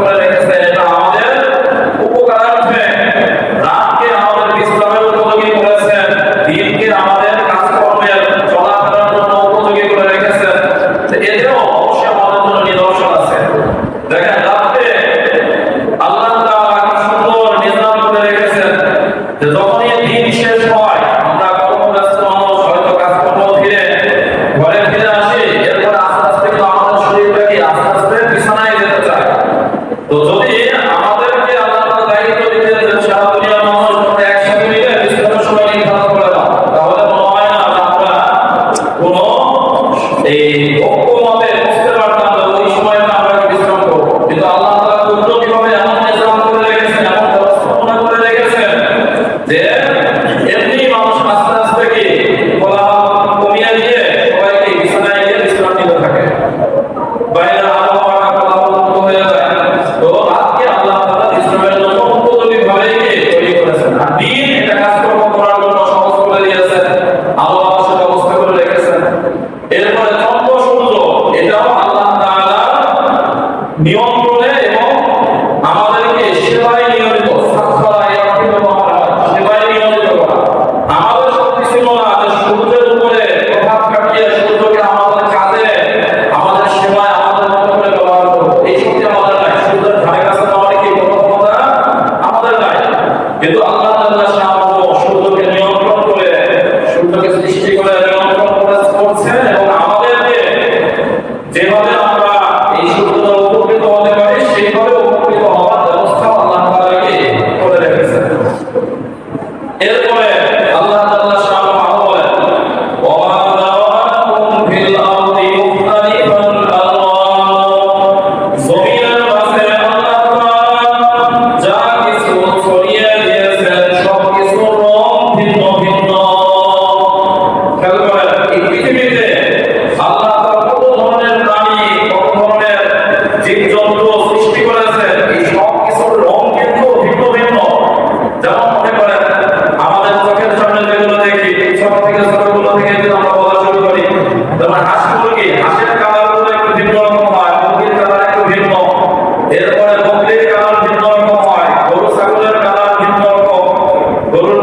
Gracias. এরপরে গরুর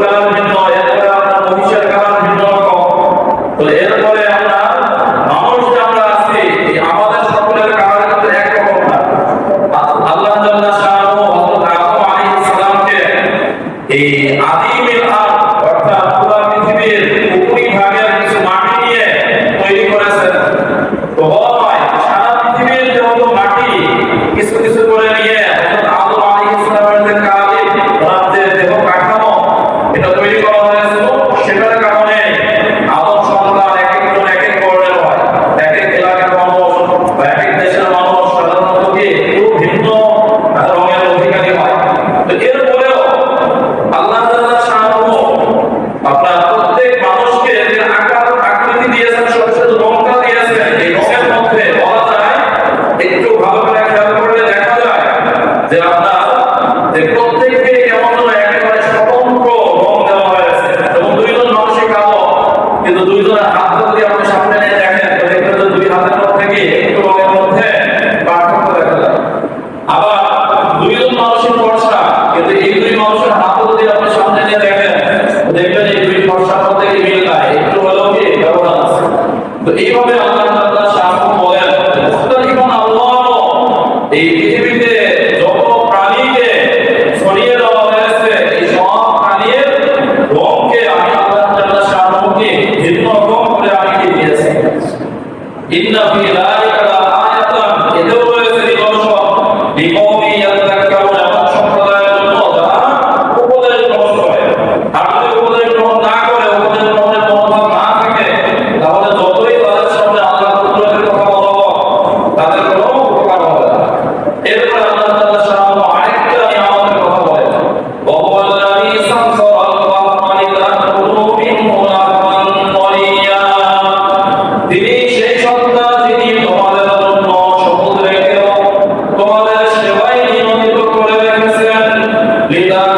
Leda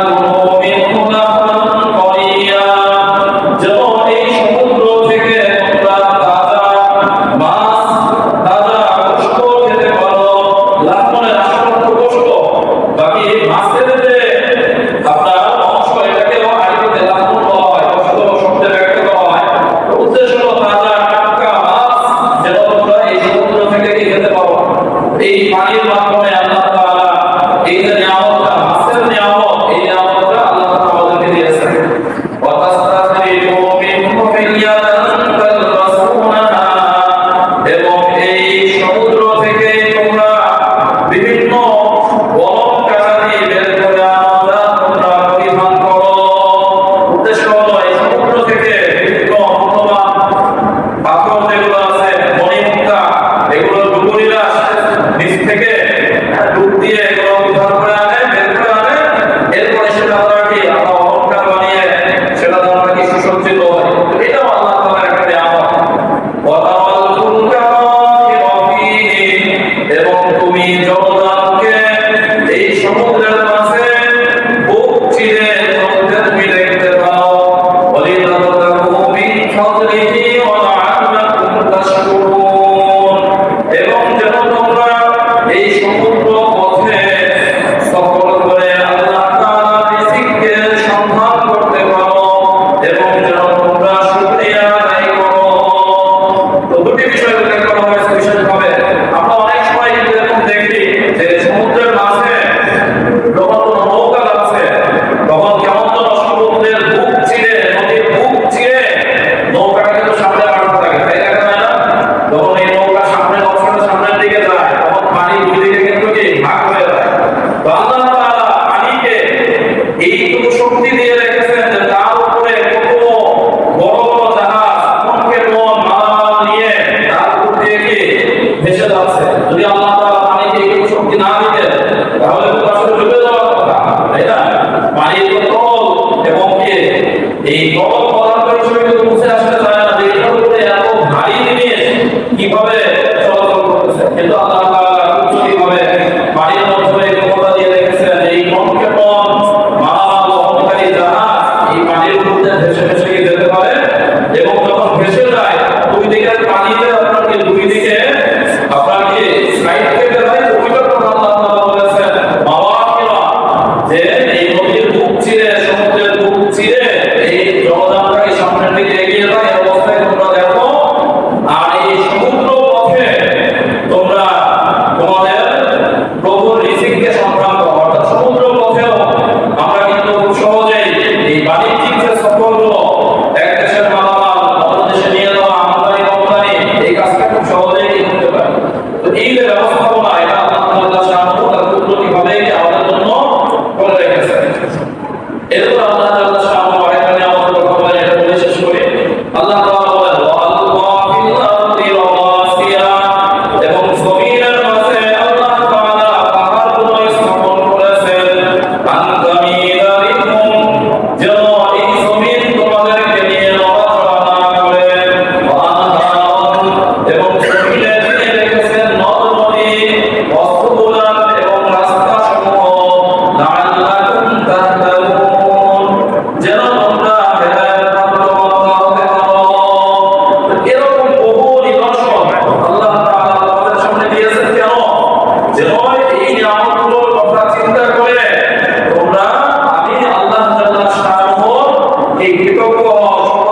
তাহলে কথা, তাই না? পানির এবং কে? এই তল পদার্থের সঙ্গে পৌঁছে আসতে না। যে এত ভারী জিনিস কীভাবে চলাচল করতেছে। কিন্তু করে আল্লাহ Senhor, ó